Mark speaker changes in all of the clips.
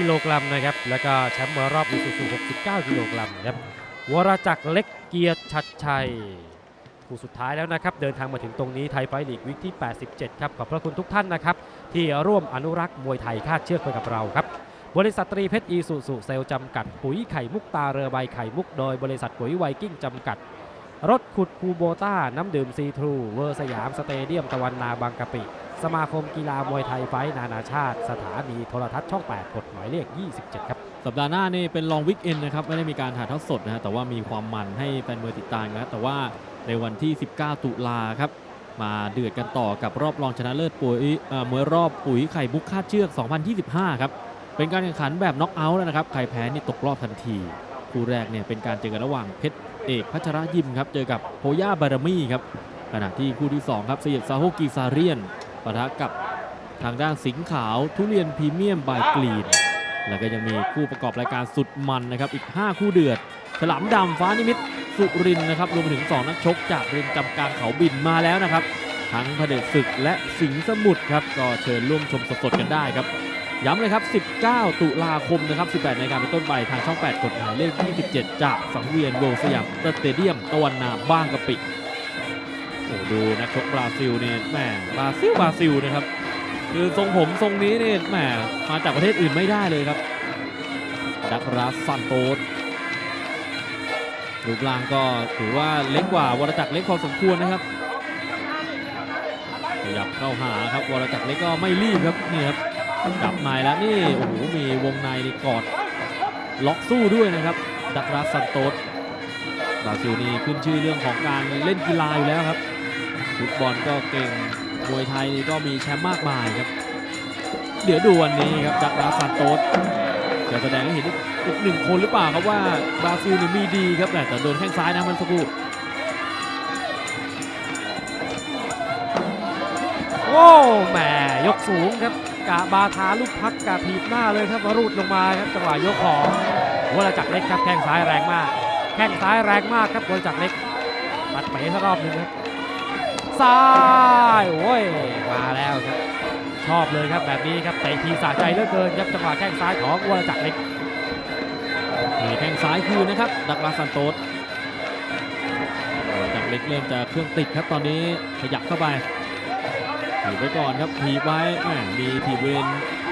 Speaker 1: กิโลกรัมนะครับ แล้วก็แชมป์มวยรอบอีซูซู69 กิโลกรัมครับวรจักรเล็กเกียรติชัดชัยผู้สุดท้ายแล้วนะครับ เดินทางมาถึงตรงนี้ไทยไฟลีกวิกที่ 87 ครับ ขอบพระคุณทุกท่านนะครับ ที่ร่วมอนุรักษ์มวยไทยคาดเชือกไปกับเราครับ บริษัทตรีเพชรอีสุสุเซลล์จำกัดปุ๋ยไข่มุกตาเรือใบไข่มุกโดยบริษัทปุ๋ยไวกิ้งจำกัด รถขุดคูโบต้า น้ำดื่มซีทรูเวอร์สยามสเตเดียมตะวันนาบางกะปิ สมาคมกีฬามวยไทยไฟนานาชาติ สถานีโทรทัศน์ช่อง 8 กฎหมายเลข 27 ครับ
Speaker 2: สัปดาห์หน้านี่เป็นลองวิกเอนนะครับ ไม่ได้มีการถ่ายทอดสดนะฮะแต่ว่ามีความมันให้แฟนมวยติดตามนะแต่ว่าในวันที่ 19 ตุลาครับ มาเดือดกันต่อกับรอบรองชนะเลิศปุ๋ยเอ่อมวยรอบปุ๋ยไข่มุกคาดเชือก 2025 ครับ เป็นการแข่งขันแบบน็อกเอาท์แล้วนะครับ ใครแพ้นี่ตกรอบทันที คู่แรกเนี่ยเป็นการเจอกันระหว่างเพชร เอกพัชระยิมครับเจอกับโพย่าบารมีครับขณะที่คู่ที่2ครับสยบซาโฮกีซาเรียนปะทะกับทางด้านสิงห์ขาวทุเรียนพรีเมียมบายกรีน แล้วก็ยังมีคู่ประกอบรายการสุดมันนะครับอีก 5 คู่เดือด ฉลามดำฟ้านิมิตสุรินนะครับรวมถึง 2 นักชกจากเรือนจำกลางเขาบินมาแล้วนะครับ ทั้งพระเดชศึกและสิงห์สมุทรครับก็เชิญร่วมชมสดๆกันได้ครับ ย้ำเลยครับ 19 ตุลาคมนะครับ 18นาฬิกาเป็นต้นไปทางช่อง 8 กฎหมายเลข 27 จากสังเวียนโวลสยามสเตเดียมตะวันนาบ้างกะปิ โอ้ดูนักชกบราซิลเนี่ยแหมบราซิลบราซิลนะครับ คือทรงผมทรงนี้เนี่ยแหมมาจากประเทศอื่นไม่ได้เลยครับ ดักราสซันโตสรูปร่างก็ถือว่าเล็กกว่าวรจักรเล็กพอสมควรนะครับขยับเข้าหาครับวรจักรเล็กก็ไม่รีบครับนี่ครับ จับในแล้วนี่โอ้โหมีวงในนี่กอดล็อกสู้ด้วยนะครับ ดักราสซันโตสบราซิลนี่ขึ้นชื่อเรื่องของการเล่นกีฬาอยู่แล้วครับฟุตบอลก็เก่งมวยไทยนี่ก็มีแชมป์มากมายครับ เดี๋ยวดูวันนี้ครับดักราสซันโตสจะแสดงให้เห็นอีกหนึ่งคนหรือเปล่าครับว่าบราซิลนี่มีดีครับแต่แต่โดนแข้งซ้ายนะมันสักครู่
Speaker 1: โอ้แหมยกสูงครับ กะบาทาลูกพักกะถีบหน้าเลยครับรูดลงมาครับจังหวะยกของวรจักรเล็กครับแข้งซ้ายแรงมาก แข้งซ้ายแรงมากครับวรจักรเล็กปัดไปสักรอบหนึ่งครับซ้ายโอ้ยมาแล้วครับชอบเลยครับแบบนี้ครับเตะทีสะใจเหลือเกินครับจังหวะแข้งซ้ายของวรจักรเล็ก
Speaker 2: มีแข้งซ้ายคืนนะครับ ดักลาสซันโตสจากเล็กเริ่มจะเครื่องติดครับตอนนี้ขยับเข้าไป ถีบไว้ก่อนครับถีบไว้มีถีบเวน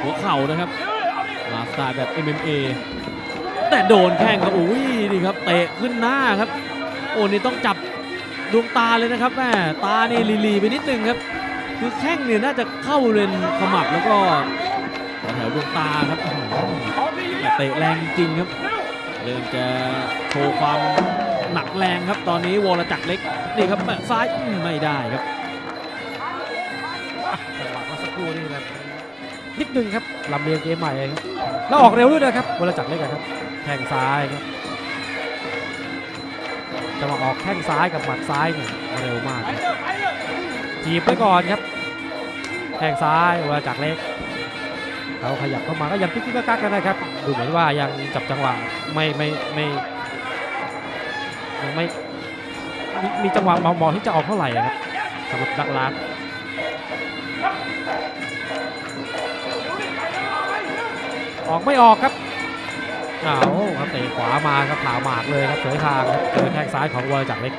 Speaker 2: หัวเข่านะครับ มาสไตล์แบบ MMA แต่โดนแข้งครับอุ้ยนี่ครับเตะขึ้นหน้าครับ โอ้นี่ต้องจับดวงตาเลยนะครับแม่ตานี่ลีๆไปนิดนึงครับ คือแข้งเนี่ยน่าจะเข้าเลนขมับแล้วก็แถวดวงตาครับแต่เตะแรงจริงครับ เริ่มจะโชว์ความหนักแรงครับ ตอนนี้วรจักรเล็กนี่ครับซ้ายไม่ได้ครับ
Speaker 1: จังหวะเมื่อสักครู่นี่แบบนิดนึงครับลำเลียงเกมใหม่ครับแล้วออกเร็วด้วยนะครับวรจักรเล็กอะครับแข้งซ้ายครับจังหวะออกแข้งซ้ายกับหมัดซ้ายเนี่ยเร็วมากครับจีบไปก่อนครับแข้งซ้ายวรจักรเล็กเขาขยับเข้ามาก็ยังกิ๊กกิ๊กกักๆกันนะครับดูเหมือนว่ายังจับจังหวะไม่ไม่ไม่ยังไม่มีมีจังหวะเหมาะๆที่จะออกเท่าไหร่อะครับสำหรับดักลาส ออกไม่ออกครับอ้าวครับเตะขวามาครับผ่าหมากเลยครับสวยทางครับเจอแข้งซ้ายของวรจักเล็ก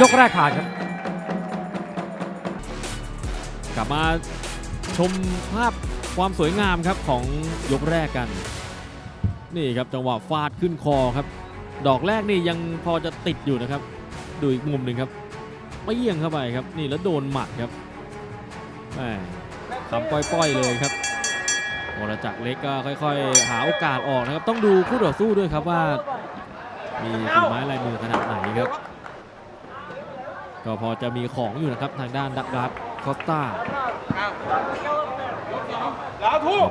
Speaker 1: ยกแรกขาดครับ
Speaker 2: กลับมาชมภาพความสวยงามครับของยกแรกกัน นี่ครับจังหวะฟาดขึ้นคอครับ ดอกแรกนี่ยังพอจะติดอยู่นะครับ ดูอีกมุมหนึ่งครับเปี้ยงเข้าไปครับ นี่แล้วโดนหมัดครับแหมคำป้อยๆเลยครับ วรจักรเล็กก็ค่อย ๆ หาโอกาสออกนะครับ ต้องดูคู่ต่อสู้ด้วยครับว่า มีฝีไม้ลายมือขนาดไหนครับ ก็พอจะมีของอยู่นะครับทางด้านดักรัสคอสตา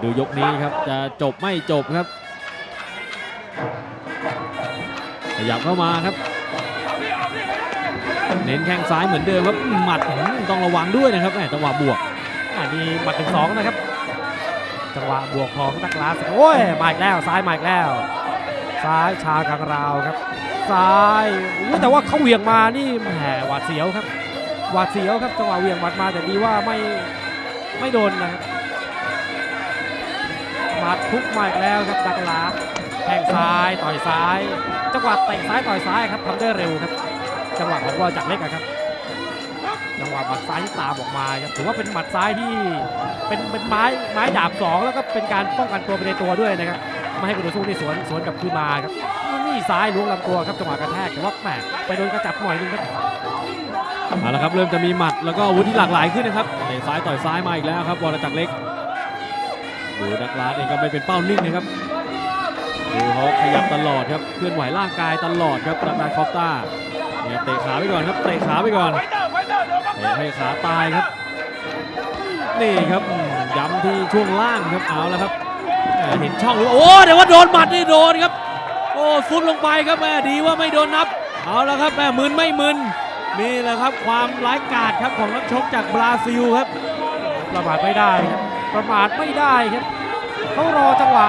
Speaker 2: ดูยกนี้ครับจะจบไม่จบครับขยับเข้ามาครับ เน้นแข้งซ้ายเหมือนเดิมครับหมัดต้องระวังด้วยนะครับแหมจังหวะบวก
Speaker 1: อันนี้หมัดถึงสองนะครับ จังหวะบวกของดักลาสโอ้ยมาอีกแล้วซ้ายมาอีกแล้ว ซ้ายชากลางราวครับ ซ้ายอุ๊ยแต่ว่าเขาเหวี่ยงมานี่แหมหวาดเสียวครับหวาดเสียวครับจังหวะเหวี่ยงหมัดมาแต่ดีว่าไม่ไม่โดนนะครับอัดทุกมาอีกแล้วครับดักลาแข้งซ้ายต่อยซ้าย จังหวะเตะซ้ายต่อยซ้ายครับทำได้เร็วครับ จังหวะของวอลจากเล็กครับ จังหวะหมัดซ้ายที่ตามออกมาครับถือว่าเป็นหมัดซ้ายที่เป็นเป็นไม้ไม้ดาบสองแล้วก็เป็นการป้องกันตัวไปในตัวด้วยนะครับไม่ให้กุต่อสู้นี่สวนสวนกลับคืนมาครับนี่ซ้ายล้วงลำตัวครับจังหวะกระแทกแต่ว่าแหมไปโดนกระจับหน่อยนึงครับ
Speaker 2: เอาละครับเริ่มจะมีหมัดแล้วก็อาวุธที่หลากหลายขึ้นนะครับเตะซ้ายต่อยซ้ายมาอีกแล้วครับวรจักรเล็กดูดักลาสเองก็ไม่เป็นเป้านิ่งนะครับดูเขาขยับตลอดครับเคลื่อนไหวร่างกายตลอดครับดักาสคอฟต้าเนี่ยเตะขาไปก่อนครับเตะขาไปก่อน ตะให้ขาตายครับ นี่ครับย้ำที่ช่วงล่างครับเอาแล้วครับเห็นช่องหรือโอ้แต่ว่าโดนหมัดนี่โดนครับ โอ้ซุดลงไปครับแม่ดีว่าไม่โดนนับ เอาแล้วครับแม่มึนไม่มึนนี่แหละครับความร้ายกาจครับของนักชกจากบราซิลครับ
Speaker 1: ประมาทไม่ได้ครับประมาทไม่ได้ครับเขารอจังหวะ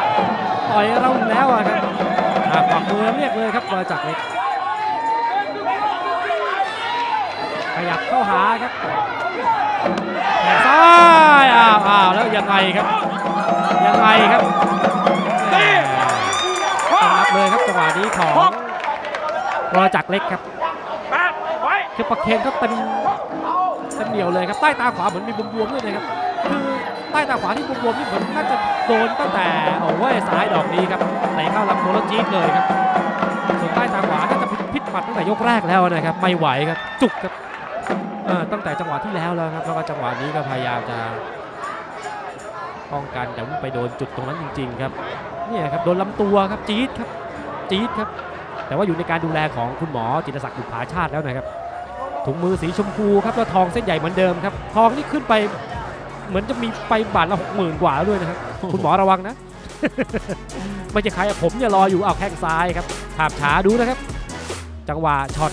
Speaker 1: ต่อยเราแล้วครับอะกวักมือเรียกเลยครับวรจักรเล็ก ข ยับเข้าหาครับแขนซ้ายอ้าวอ้าวแล้วยังไงครับ ยังไงครับต้องรับเลยครับจังหวะนี้ของวรจักรเล็กครับคือประเคนก็เต็มเต็มเหนียวเลยครับใต้ตาขวาเหมือนมีบวมๆด้วยนะครับคือใต้ตาขวาที่บวมๆนี่เหมือนน่าจะโดนตั้งแต่โอ้ยซ้ายดอกนี้ครับเตะเข้าลำตัวแล้วจี๊ดเลยครับส่วนใต้ตาขวาน่าจะพิษหมัดตั้งแต่ยกแรกแล้วนะครับไม่ไหวครับจุกครับ ตั้งแต่จังหวะที่แล้วแล้วครับแล้วก็จังหวะนี้ก็พยายามจะป้องกันแต่ว่าไปโดนจุดตรงนั้นจริง ๆ ครับเนี่ยครับโดนลำตัวครับจี๊ดครับจี๊ดครับ แต่ว่าอยู่ในการดูแลของคุณหมอจิตศักดิ์บุภาชาติแล้วนะครับถุงมือสีชมพูครับแล้วทองเส้นใหญ่เหมือนเดิมครับทองนี่ขึ้นไปเหมือนจะมีไปบาทละหกหมื่นกว่าแล้วด้วยนะครับคุณหมอระวังนะไม่ใช่ใครผมเนี่ยรออยู่เอาแข้งซ้ายครับภาพช้าดูนะครับ จังหวะช็อต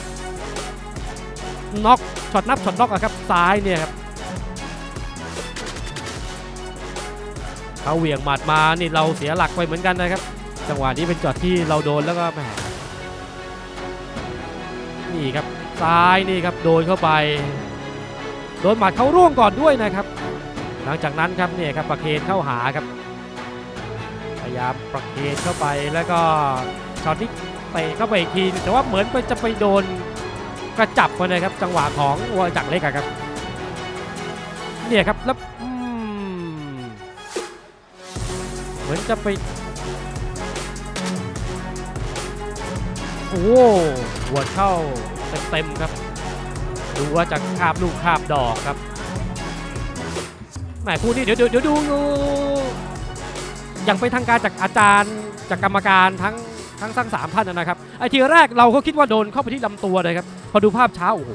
Speaker 1: น็อกช็อตนับช็อตน็อกอะครับซ้ายเนี่ยครับเขาเหวี่ยงหมัดมานี่เราเสียหลักไปเหมือนกันนะครับ จังหวะนี้เป็นจอดที่เราโดนแล้วก็แหมนี่ครับซ้ายนี่ครับโดนเข้าไป โดนหมัดเขาร่วงก่อนด้วยนะครับ หลังจากนั้นครับเนี่ยครับประเคนเข้าหาครับพยายามประเคนเข้าไปแล้วก็ช็อตนี้เตะเข้าไปอีกทีแต่ว่าเหมือนไปจะไปโดน กระจับมาเลยครับจังหวะของวรจักรเล็กครับเนี่ยครับแล้วเหมือนจะไปโอ้หัวเข้าเต็มๆครับ ดูว่าจะคาบลูกคาบดอกครับแหมคู่นี้เดี๋ยวเดี๋ยวเดี๋ยวดู อย่างไปทางการจากอาจารย์จากกรรมการทั้ง ทั้งทั้งสามท่านนะครับไอทีแรกเราก็คิดว่าโดนเข้าไปที่ลำตัวเลยครับพอดูภาพช้าโอ้โห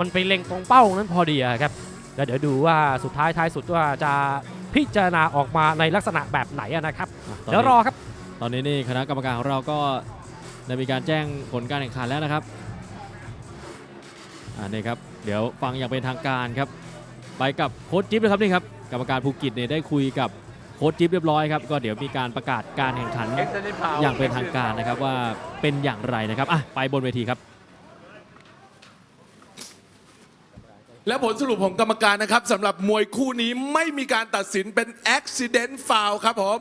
Speaker 1: มันไปเล็งตรงเป้านั้นพอดีอะครับแล้วเดี๋ยวดูว่าสุดท้ายท้ายสุดว่าจะพิจารณาออกมาในลักษณะแบบไหนอะนะครับเดี๋ยวรอครับ
Speaker 2: ตอนนี้นี่คณะกรรมการของเราก็ได้มีการแจ้งผลการแข่งขันแล้วนะครับอ่านี่ครับเดี๋ยวฟังอย่างเป็นทางการครับ ไปกับโค้ชจิ๊บนะครับนี่ครับกรรมการภูกิจเนี่ยได้คุยกับ โค้ชจิ๊บเรียบร้อยครับก็เดี๋ยวมีการประกาศการแข่งขันอย่างเป็นทางการนะครับว่าเป็นอย่างไรนะครับอะไปบนเวทีครับ
Speaker 3: และผลสรุปของกรรมการนะครับสำหรับมวยคู่นี้ไม่มีการตัดสินเป็น accident foul ครับผม